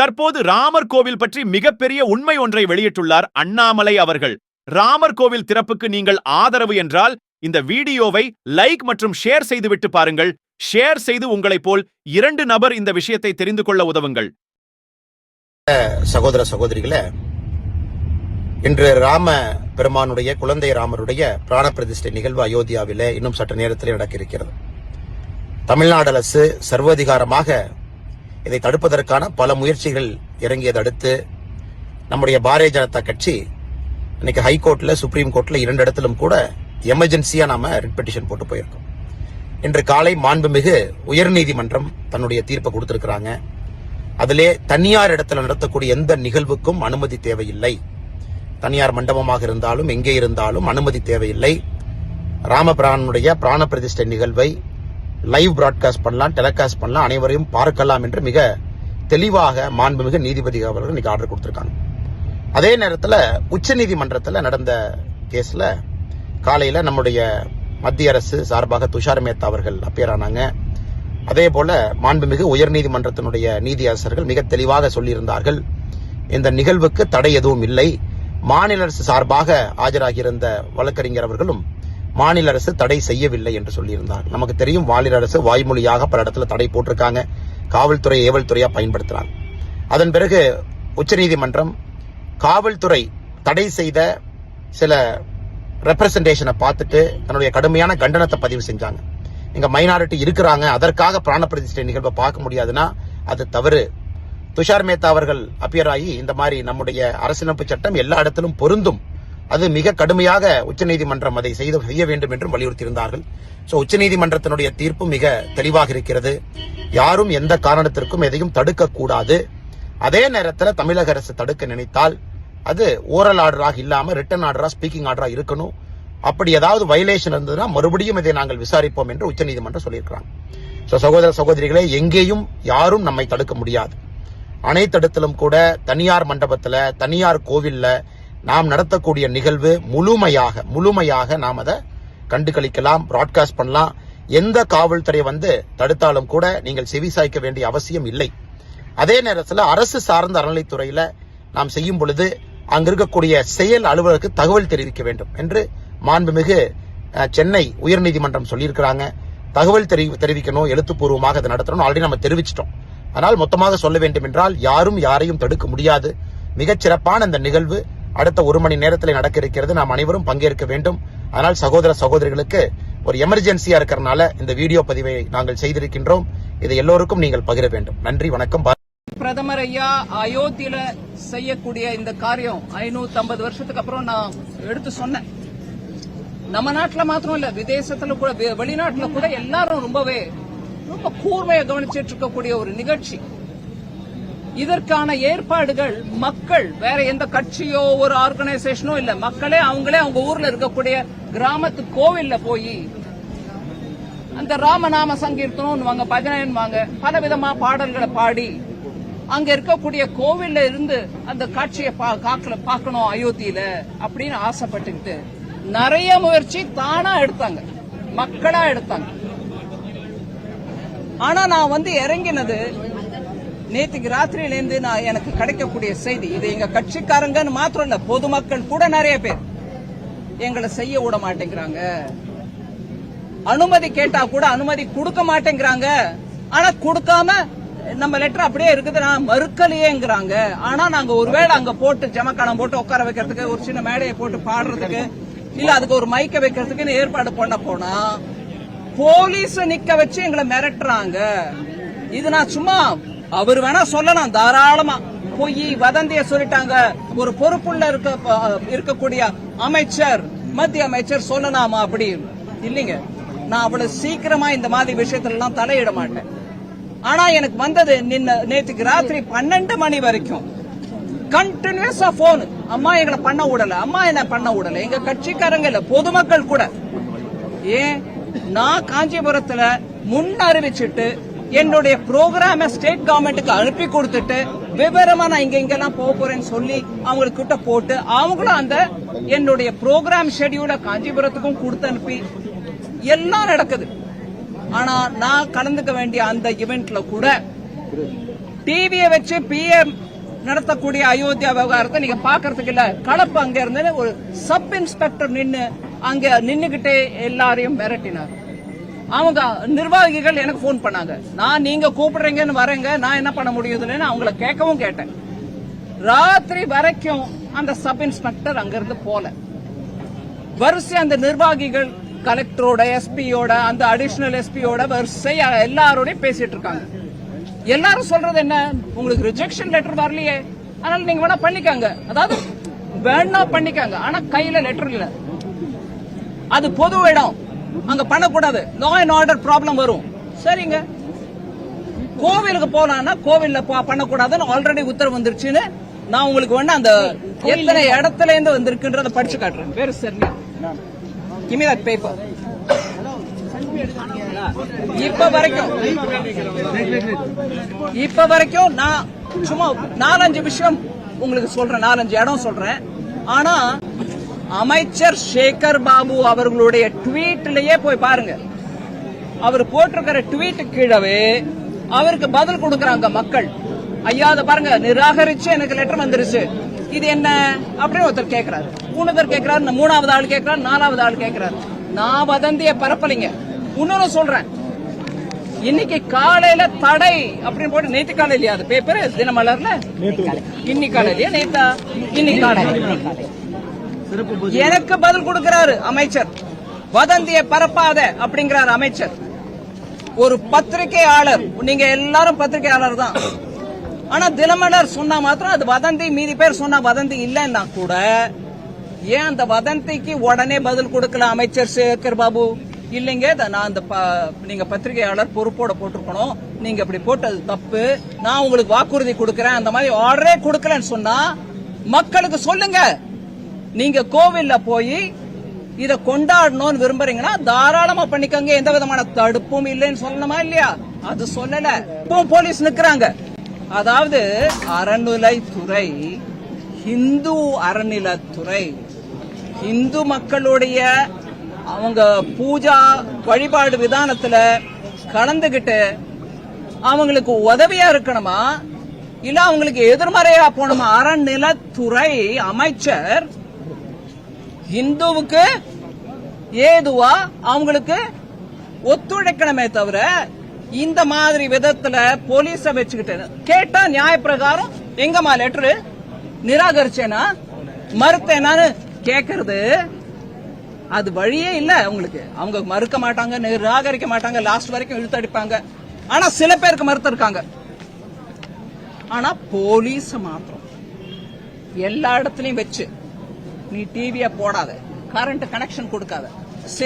தற்போது ராமர் கோவில் பற்றி மிகப்பெரிய உண்மை ஒன்றை வெளியிட்டுள்ளார் அண்ணாமலை அவர்கள். ராமர் கோவில் திறப்புக்கு நீங்கள் ஆதரவு என்றால் இந்த வீடியோவை லைக் மற்றும் ஷேர் செய்துவிட்டு பாருங்கள். ஷேர் செய்து உங்களைப் போல் இரண்டு நபர் இந்த விஷயத்தை தெரிந்து கொள்ள உதவுங்கள். சகோதர சகோதரிகளே இன்று ராம பெருமானுடைய குழந்தை ராமருடைய பிராண பிரதிஷ்டை நிகழ்வு அயோத்தியாவிலே இன்னும் சற்று நேரத்தில் நடக்க இருக்கிறது. தமிழ்நாடு அரசு சர்வாதிகாரமாக இதை தடுப்பதற்கான பல முயற்சிகள் இறங்கியதை அடுத்து நம்முடைய பாரதிய ஜனதா கட்சி இன்னைக்கு ஹைகோர்ட்ல சுப்ரீம் கோர்ட்ல இரண்டு இடத்திலும் கூட எமர்ஜென்சியா நாம ரிட் பெட்டிஷன் போட்டு போயிருக்கோம். இன்று காலை மாண்புமிகு உயர்நீதிமன்றம் தன்னுடைய தீர்ப்பை கொடுத்திருக்கிறாங்க. அதிலே தனியார் இடத்துல நடத்தக்கூடிய எந்த நிகழ்வுக்கும் அனுமதி தேவையில்லை. தனியார் மண்டபமாக இருந்தாலும் எங்கே இருந்தாலும் அனுமதி தேவையில்லை. ராமபிரானுடைய பிராண பிரதிஷ்டை நிகழ்வை லைவ் பிராட்காஸ்ட் பண்ணலாம் டெலிகாஸ்ட் பண்ணலாம் அனைவரையும் பார்க்கலாம் என்று மிக தெளிவாக மாண்புமிகு நீதிபதி அவர்கள் இன்னைக்கு ஆர்டர் கொடுத்துருக்காங்க. அதே நேரத்தில் உச்ச நீதிமன்றத்தில் நடந்த கேஸில் காலையில் நம்முடைய மத்திய அரசு சார்பாக துஷார் மேத்தா அவர்கள் அப்பியர் ஆனாங்க. அதே போல மாண்புமிகு உயர்நீதிமன்றத்தினுடைய நீதியரசர்கள் மிக தெளிவாக சொல்லியிருந்தார்கள். இந்த நிகழ்வுக்கு தடை எதுவும் இல்லை. மாநில அரசு சார்பாக ஆஜராகியிருந்த வழக்கறிஞர் அவர்களும் மாநில அரசு தடை செய்யவில்லை என்று சொல்லியிருந்தார். நமக்கு தெரியும் மாநில அரசு வாய்மொழியாக பல இடத்துல தடை போட்டிருக்காங்க. காவல்துறை ஏவல் துறையா பயன்படுத்துறாங்க. அதன் பிறகு உச்சநீதிமன்றம் காவல்துறை தடை செய்த சில ரெப்ரசன்டேஷனை பார்த்துட்டு தன்னுடைய கடுமையான கண்டனத்தை பதிவு செஞ்சாங்க. இங்க மைனாரிட்டி இருக்கிறாங்க. அதற்காக பிராண பிரதிஷ்டை நிகழ்வை பார்க்க முடியாதுன்னா அது தவறு. துஷார் மேத்தா அவர்கள் அப்பியர் ஆகி இந்த மாதிரி நம்முடைய அரசியலமைப்பு சட்டம் எல்லா இடத்திலும் பொருந்தும். அது மிக கடுமையாக உச்சநீதிமன்றம் அதை செய்து செய்ய வேண்டும் என்றும் வலியுறுத்தியிருந்தார்கள். ஸோ உச்சநீதிமன்றத்தினுடைய தீர்ப்பு மிக தெளிவாக இருக்கிறது. யாரும் எந்த காரணத்திற்கும் எதையும் தடுக்கக்கூடாது. அதே நேரத்தில் தமிழக அரசு தடுக்க நினைத்தால் அது ஓரல் ஆர்டராக இல்லாமல் ரிட்டன் ஆர்டராக ஸ்பீக்கிங் ஆர்டராக இருக்கணும். அப்படி ஏதாவது வயலேஷன் இருந்ததுன்னா மறுபடியும் இதை நாங்கள் விசாரிப்போம் என்று உச்சநீதிமன்றம் சொல்லியிருக்கிறாங்க. ஸோ சகோதர சகோதரிகளே எங்கேயும் யாரும் நம்மை தடுக்க முடியாது. அனைத்து இடத்திலும் கூட தனியார் மண்டபத்தில் தனியார் கோவிலில் நாம் நடத்தக்கூடிய நிகழ்வு முழுமையாக முழுமையாக நாம் அதை கண்டுகளிக்கலாம் ப்ராட்காஸ்ட் பிராட்காஸ்ட் பண்ணலாம். எந்த காவல்துறை வந்து தடுத்தாலும் கூட நீங்கள் செவிசாய்க்க வேண்டிய அவசியம் இல்லை. அதே நேரத்தில் அரசு சார்ந்த அறநிலைத்துறையில் நாம் செய்யும் பொழுது அங்கு இருக்கக்கூடிய செயல் அலுவலருக்கு தகவல் தெரிவிக்க வேண்டும் என்று மாண்புமிகு சென்னை உயர்நீதிமன்றம் சொல்லியிருக்கிறாங்க. தகவல் தெரி தெரிவிக்கணும் எழுத்துப்பூர்வமாக அதை நடத்தணும் ஆல்ரெடி நம்ம தெரிவிச்சிட்டோம். ஆனால் மொத்தமாக சொல்ல வேண்டும் என்றால் யாரும் யாரையும் தடுக்க முடியாது. மிகச்சிறப்பான அந்த இந்த நிகழ்வு அடுத்த ஒரு மணி நேரத்தில் நடக்க இருக்கிறது. நாம் அனைவரும் பங்கேற்க வேண்டும். அதனால் சகோதர சகோதரிகளுக்கு ஒரு எமர்ஜென்சியா இருக்கிறனால இந்த வீடியோ பதிவை நாங்கள் செய்திருக்கின்றோம். இதை எல்லோருக்கும் நீங்கள் பகிர வேண்டும். நன்றி வணக்கம். பிரதமர் ஐயா அயோத்தியில செய்யக்கூடிய இந்த காரியம் ஐநூத்தி ஐம்பது வருஷத்துக்கு அப்புறம் நான் எடுத்து சொன்னேன். நம்ம நாட்டுல மாத்திரம் இல்ல விதேசத்துல கூட வெளிநாட்டுல கூட எல்லாரும் ரொம்பவே ரொம்ப கூர்மையா கவனிச்சிட்டு இருக்கக்கூடிய ஒரு நிகழ்ச்சி. இதற்கான ஏற்பாடுகள் மக்கள் வேற எந்த கட்சியோ ஒரு ஆர்கனைசேஷனோ இல்ல. மக்களே அவங்களே அவங்க ஊர்ல இருக்கக்கூடிய கிராமத்து கோவில்ல போய் அந்த ராமநாம சங்கீர்த்தனம் பஜனைன்வாங்க பல விதமா பாடல்களை பாடி அங்க இருக்கக்கூடிய கோவில்ல இருந்து அந்த காட்சியை பா- பார்க்கணும் அயோத்தியில அப்படின்னு ஆசைப்பட்டுக்கிட்டு நிறைய முயற்சி தானா எடுத்தாங்க. மக்களா எடுத்தாங்க. ஆனா நான் வந்து இறங்கினது நேற்றுக்கு ராத்திரியிலேருந்து நான் எனக்கு கிடைக்கக்கூடிய செய்தி இது எங்க கட்சிக்காரங்கன்னு மாத்திரம் இல்ல பொதுமக்கள் கூட நிறைய பேர். எங்களை செய்ய விட மாட்டேங்கிறாங்க. அனுமதி கேட்டா கூட அனுமதி கொடுக்க மாட்டேங்கிறாங்க. ஆனா கொடுக்காம நம்ம லெட்டர் அப்படியே இருக்குது நான் மறுக்கலையேங்கிறாங்க. ஆனா நாங்க ஒருவேளை அங்க போட்டு ஜமக்கானம் போட்டு உட்கார வைக்கிறதுக்கு ஒரு சின்ன மேடையை போட்டு பாடுறதுக்கு இல்ல அதுக்கு ஒரு மைக்க வைக்கிறதுக்குன்னு ஏற்பாடு பண்ண போனா போலீஸ் நிக்க வச்சு எங்களை மிரட்டுறாங்க. இது நான் சும்மா அவர் வேணா சொல்லலாம் தாராளமா. பொய் வதந்திய சொல்லிட்டாங்க. ஒரு பொறுப்புள்ள இருக்க இருக்கக்கூடிய அமைச்சர் மத்திய அமைச்சர் சொல்லலாமா அப்படி? இல்லைங்க. நான் அவ்வளவு சீக்கிரமா இந்த மாதிரி விஷயத்துல எல்லாம் தலையிட மாட்டேன். ஆனா எனக்கு வந்தது நின்ன நேற்றுக்கு ராத்திரி பன்னெண்டு மணி வரைக்கும். கண்டினியூஸா போன் அம்மா எங்களை பண்ண விடல. அம்மா என்ன பண்ண விடல? எங்க கட்சிக்காரங்க இல்ல பொதுமக்கள் கூட. ஏன்? நான் காஞ்சிபுரத்துல முன் அறிவிச்சிட்டு என்னுடைய ப்ரோக்ராம ஸ்டேட் கவர்மெண்ட்டுக்கு அனுப்பி கொடுத்துட்டு விவரமா நான் இங்க இங்கெல்லாம் போக போறேன்னு சொல்லி அவங்களுக்கு போட்டு அவங்களும் அந்த என்னுடைய ப்ரோக்ராம் ஷெடியூல காஞ்சிபுரத்துக்கும் கொடுத்து அனுப்பி எல்லாம் நடக்குது. ஆனா நான் கலந்துக்க வேண்டிய அந்த இவெண்ட்ல கூட டிவியை வச்சு பிஎம் நடத்தக்கூடிய அயோத்தியா விவகாரத்தை நீங்க பாக்குறதுக்கு இல்ல. கலப்பு அங்க இருந்து ஒரு சப் இன்ஸ்பெக்டர் நின்னு அங்க நின்னுகிட்டே எல்லாரையும் மிரட்டினார் அவங்க நிர்வாகிகள் எனக்கு ஃபோன் பண்ணாங்க. நான் நீங்க கூப்பிடுறீங்கன்னு வரேங்க. நான் என்ன பண்ண முடியுதுன்னு அவங்கள கேட்கவும் கேட்டேன். ராத்திரி வரைக்கும் அந்த சப் இன்ஸ்பெக்டர் அங்கிருந்து போல. வரிசை அந்த நிர்வாகிகள் கலெக்டரோட எஸ்பியோட அந்த அடிஷனல் எஸ்பியோட வரிசை எல்லாரோடையும் பேசிட்டு இருக்காங்க. எல்லாரும் சொல்றது என்ன? உங்களுக்கு ரிஜெக்ஷன் லெட்டர் வரலையே. அதனால நீங்க வேணா பண்ணிக்காங்க. அதாவது வேணா பண்ணிக்காங்க. ஆனா கையில லெட்டர் இல்ல. அது பொது இடம். அங்க பண்ணக்கூடாது. லா அண்ட் ஆர்டர் ப்ராப்ளம் வரும். சரிங்க. கோவிலுக்கு போலான்னா கோவில்ல பண்ணக்கூடாதுன்னு ஆல்ரெடி உத்தரவு வந்துருச்சுன்னு நான் உங்களுக்கு வேணா அந்த எத்தனை இடத்துல இருந்து வந்திருக்குன்றத படிச்சு காட்டுறேன். பேரு சரிங்க. கிமி தட் பேப்பர் இப்ப வரைக்கும் இப்ப வரைக்கும் நான் சும்மா நாலஞ்சு விஷயம் உங்களுக்கு சொல்றேன். நாலஞ்சு இடம் சொல்றேன். ஆனா அமைச்சர் சேகர் பாபு அவர்களுடைய ட்வீட்லயே போய் பாருங்க. அவர் போட்டிருக்கிற ட்வீட் கீழவே அவருக்கு பதில் கொடுக்கறாங்க மக்கள். ஐயா அதை பாருங்க நிராகரிச்சு எனக்கு லெட்டர் வந்துருச்சு. இது என்ன? அப்படின்னு ஒருத்தர் கேக்குறாரு. மூணாவது கேக்குறாரு மூணாவது ஆள் கேக்குறாரு நாலாவது ஆள் கேக்குறாரு. நான் வதந்திய பரப்பலைங்க. இன்னொன்னு சொல்றேன். இன்னைக்கு காலையில தடை அப்படின்னு போட்டு நேத்து காலையிலயா அது பேப்பர் தினமலர்ல? இன்னைக்கு காலையிலயா நேத்தா? இன்னைக்கு காலையில எனக்கு பதில் கொடுக்கிறாரு அமைச்சர். வதந்தியை பரப்பாத அப்படிங்கிறார் அமைச்சர். ஒரு பத்திரிகையாளர் நீங்க எல்லாரும் பத்திரிகையாளர் தான். ஆனா தினமலர் சொன்னா மாத்திரம் அது வதந்தி மீதி பேர் சொன்னா வதந்தி இல்லைன்னா கூட ஏன் அந்த வதந்திக்கு உடனே பதில் கொடுக்கல அமைச்சர் சேகர் பாபு? இல்லைங்க நான் அந்த ப- நீங்க பத்திரிகையாளர் பொறுப்போட போட்டிருக்கணும். நீங்க இப்படி போட்டது தப்பு. நான் உங்களுக்கு வாக்குறுதி கொடுக்கறேன். அந்த மாதிரி ஆர்டரே கொடுக்கலன்னு சொன்னா மக்களுக்கு சொல்லுங்க. நீங்க கோவில்ல போய் இத கொண்டாடணும்னு விரும்புறீங்கன்னா தாராளமா பண்ணிக்கோங்க. எந்த விதமான தடுப்பும் இல்லைன்னு சொல்லணுமா இல்லையா? அது சொல்லல. இப்போ போலீஸ் நிக்கிறாங்க. அதாவது அறநிலைத்துறை இந்து அறநிலைத்துறை இந்து மக்களுடைய அவங்க பூஜா வழிபாடு விதானத்துல கலந்துகிட்டு அவங்களுக்கு உதவியா இருக்கணுமா? இல்ல அவங்களுக்கு எதிர்மறையா போகணுமா? அறநிலத்துறை அமைச்சர் இந்துவுக்கு ஏதுவா அவங்களுக்கு ஒத்துழைக்கணுமே தவிர இந்த மாதிரி விதத்துல போலீஸ வச்சுக்கிட்டு கேட்டா நியாய பிரகாரம் எங்கம்மா லெட்டரு நிராகரிச்சேனா? மறுத்தேனான்னு கேக்குறது அது வழியே இல்ல அவங்களுக்கு. அவங்க மறுக்க மாட்டாங்க நிராகரிக்க மாட்டாங்க லாஸ்ட் வரைக்கும் இழுத்தடிப்பாங்க. ஆனா சில பேருக்கு மறுத்து இருக்காங்க ஆனா போலீஸ் மாத்திரம். எல்லா இடத்துலயும் வச்சு நீ டிவியை போடாத. கரண்ட் கனெக்ஷன் கொடுக்காத.